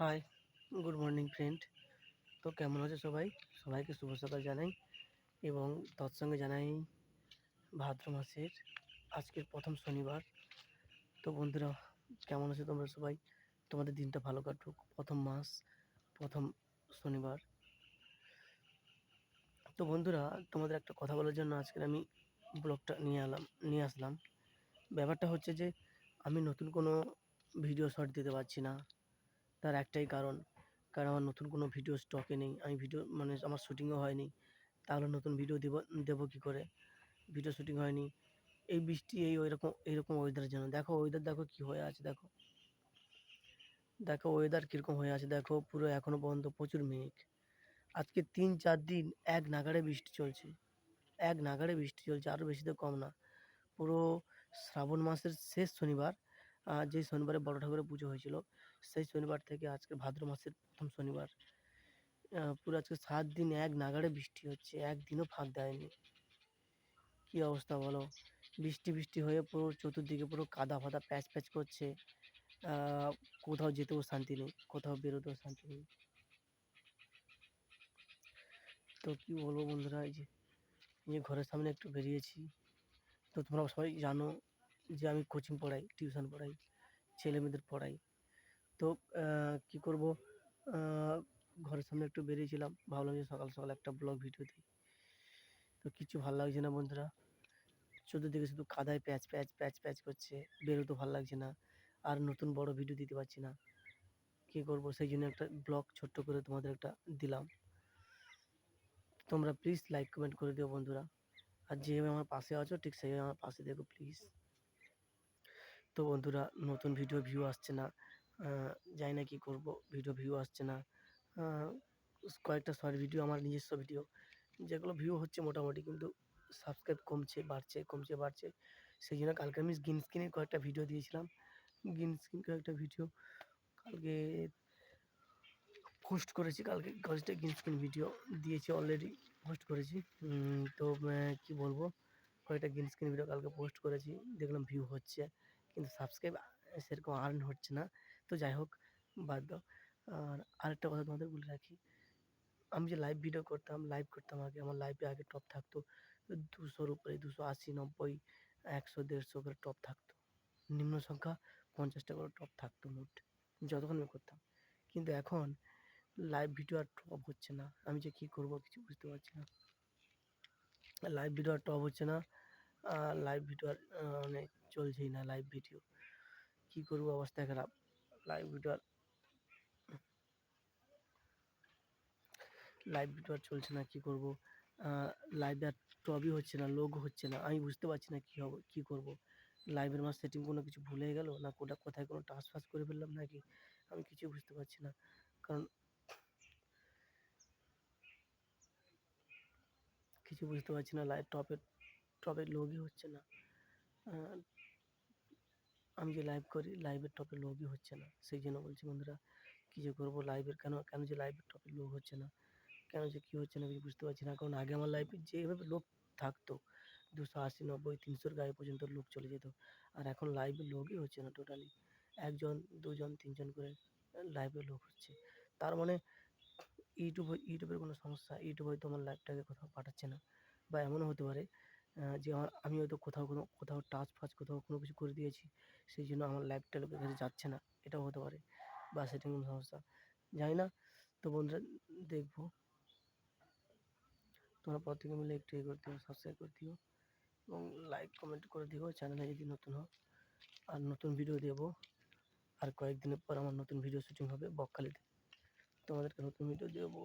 Hi good morning friend তো কেমন আছে সবাই? সবাইকে শুভ সকাল জানাই এবং তৎসঙ্গে জানাই ভাদ্র মাসের আজকের প্রথম শনিবার। তো বন্ধুরা, কেমন আছে তোমরা সবাই? তোমাদের দিনটা ভালো কাটুক। প্রথম মাস, প্রথম শনিবার। তো বন্ধুরা, তোমাদের একটা কথা বলার জন্য আজকের আমি ব্লগটা নিয়ে এলাম, নিয়ে আসলাম। ব্যাপারটা হচ্ছে যে, আমি নতুন কোনো ভিডিও শর্ট দিতে পারছি না। তার একটাই কারণ। কারণ আমার নতুন কোনো ভিডিও স্টকে নেই। আমি ভিডিও মানে আমার শ্যুটিংও হয়নি। তাহলে নতুন ভিডিও দেবো দেবো কী করে? ভিডিও শ্যুটিং হয়নি। এই বৃষ্টি, এই ওইরকম, এইরকম ওয়েদারের জন্য। দেখো ওয়েদার দেখো কী হয়ে আছে, দেখো। দেখো ওয়েদার কীরকম হয়ে আছে, দেখো। পুরো এখনও পর্যন্ত প্রচুর মেঘ। আজকে তিন, চার দিন এক নাগাড়ে বৃষ্টি চলছে। এক নাগাড়ে বৃষ্টি চলছে আরও বেশি তো কম না। পুরো শ্রাবণ মাসের শেষ শনিবার যে শনিবারে বড় ঠাকুরের পুজো হয়েছিল, সেই শনিবার থেকে আজকে ভাদ্র মাসের প্রথম শনিবার। পুরো আজকে সাত দিন এক নাগাড়ে বৃষ্টি হচ্ছে একদিনও ফাঁক দেয়নি। কি অবস্থা বলো? বৃষ্টি বৃষ্টি হয়ে পুরো চতুর্দিকে পুরো কাদা ফাদা প্যাচ প্যাচ করছে। কোথাও যেতেও শান্তি নেই, কোথাও বেরোতেও শান্তি নেই। তো কি বলব বন্ধুরা এই যে ঘরের সামনে একটু বেরিয়েছি। তো তোমরা সবাই জানো যে আমি কোচিং পড়াই টিউশন পড়াই ছেলে মেয়েদের পড়াই। তো কি করব? ঘরের সামনে একটু বেরিয়েছিলাম। ভাবলাম যে সকাল সকাল একটা ব্লগ ভিডিও দিই। তো কিছু ভালো লাগছে না বন্ধুরা। চতুর্দিকে শুধু কাদায় প্যাচ প্যাচ প্যাচ প্যাচ করছে। বেরোতে ভালো লাগছে না। আর নতুন বড় ভিডিও দিতে পারছি না। কী করব? সেই জন্য একটা ব্লগ ছোট্ট করে তোমাদের একটা দিলাম। তোমরা প্লিজ লাইক কমেন্ট করে দিও বন্ধুরা। আর যেভাবে আমার পাশে আছো, ঠিক সেইভাবে আমার পাশে দেখো প্লিজ তো বন্ধুরা, নতুন ভিডিও ভিউ আসছে না। জানি না কী করব ভিডিও ভিউ আসছে না। কয়েকটা শর্ট ভিডিও আমার নিজস্ব ভিডিও যেগুলো ভিউ হচ্ছে মোটামুটি, কিন্তু সাবস্ক্রাইব কমছে, বাড়ছে কমছে, বাড়ছে। সেই জন্য কালকে আমি গ্রিন স্ক্রিনের কয়েকটা ভিডিও দিয়েছিলাম। গ্রিন স্ক্রিন কয়েকটা ভিডিও কালকে পোস্ট করেছি। কালকে কয়েকটা গ্রিন স্ক্রিন ভিডিও দিয়েছি অলরেডি পোস্ট করেছি। তো কি বলব? কয়েকটা গ্রিন স্ক্রিন ভিডিও কালকে পোস্ট করেছি। দেখলাম ভিউ হচ্ছে। কিন্তু সাবস্ক্রাইব সেরকম আর্ন হচ্ছে না। তো যাই হোক, বাদ দাও। আর আরেকটা কথা তোমাদের বলে রাখি। আমি যে লাইভ ভিডিও করতাম লাইভ করতাম আগে, আমার লাইভে আগে টপ থাকতো দুশোর উপরে, দুশো আশি, নব্বই, একশো, দেড়শো করে টপ থাকতো। নিম্ন সংখ্যা পঞ্চাশটা করে টপ থাকতো মোট, যতক্ষণ আমি করতাম। কিন্তু এখন লাইভ ভিডিও আর টপ হচ্ছে না। আমি যে কী করব কিছু বুঝতে পারছি না। লাইভ ভিডিও আর টপ হচ্ছে না। লাইভ ভিডিও আর মানে চলছেই না লাইভ ভিডিও কী করব অবস্থা খারাপ। লাইভ ভিডিও লাইভ ভিডিও আর চলছে না, কী করব? লাইভে আর টপই হচ্ছে না লোগো হচ্ছে না। আমি বুঝতে পারছি না কী হবে, কী করব? লাইভের আমার সেটিং কোনো কিছু ভুলে গেল? না কোটা কোথায় কোনো ফাচ করে ফেললাম নাকি? আমি কিছু বুঝতে পারছি না। কারণ কিছু বুঝতে পারছি না লাইভ টপের টপের লোকই হচ্ছে না। আমি যে লাইভ করি লাইভের টপে লোগই হচ্ছে না। সেই জন্য বলছি, বন্ধুরা, কী যে করব লাইভের কেন কেন যে লাইভের টপে লোক হচ্ছে না? কেন যে কী হচ্ছে না, কিছু বুঝতে পারছি না। কারণ আগে আমার লাইভে যেভাবে লোক থাকতো, দুশো আশি, নব্বই, তিনশোর গায়ে পর্যন্ত লোক চলে যেত। আর এখন লাইভে লোকই হচ্ছে না টোটালি একজন, দুজন, তিনজন করে লাইভে লোক হচ্ছে। তার মানে ইউটিউব, ইউটিউবের কোনো সমস্যা, ইউটিউব হয়তো আমার লাইভটাকে কোথাও পাঠাচ্ছে না। বা এমনও হতে পারে যে আমি হয়তো কোথাও কোনো, কোথাও টাচ ফাচ কোথাও কোনো কিছু করে দিয়েছি, সেই জন্য আমার লাইভটা লোকের কাছে যাচ্ছে না। এটাও হতে পারে বা সেটিং কোনো সমস্যা। জানি না। তো বন্ধুরা, দেখব। তোমরা প্রত্যেকে মিলে একটু এ করে দিও সাবস্ক্রাইব করে দিও এবং লাইক কমেন্ট করে দিও। চ্যানেলে যদি নতুন হও, আর নতুন ভিডিও দেবো, আর কয়েকদিনের পর আমার নতুন ভিডিও শুটিং হবে বকখালিতে। তোমাদেরকে নতুন ভিডিও দেবো।